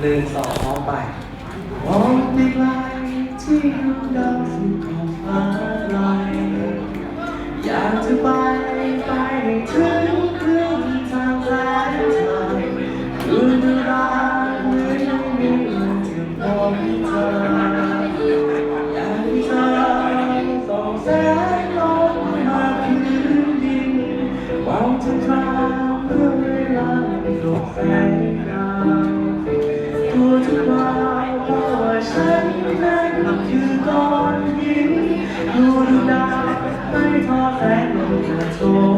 หนึ่งสองพร้อมไปมองไปไกลที่ดวงดาวสุดขอบฟ้าไกลอยากจะไปไปให้ถึงครึ่งทางแสนทางดูดูดาวเหมือนยังมีเรื่องที่มองเธออยากให้เธอส่องแสงลงมาพื้นดินมองทุกครั้งเพื่อเวลาตกแสงดาว คือก้อนหินดูดวงดาวไม่ทอดแสงลงมาชมดิ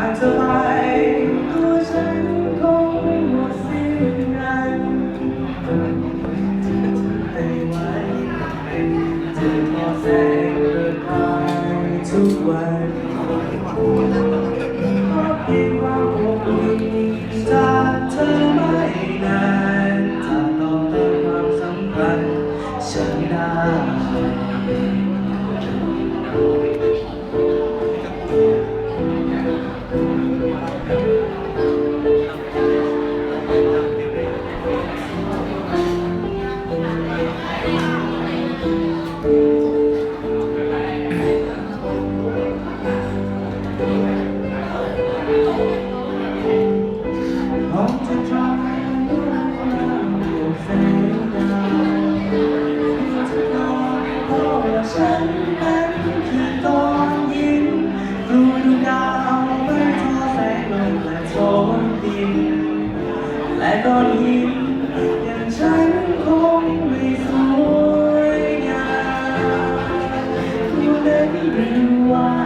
าดเธอไปตัวฉันคงหมดสิ้นกันจะไปไวจะขอแสงเปิดทางทุกวัน ฉันนั้นคือตอนยินดูดวงดาวไม่ทอแสงลงและโทนดิน และตอนยิ้มอย่างฉันคงไม่สวยงามดูเล่นหรือว่า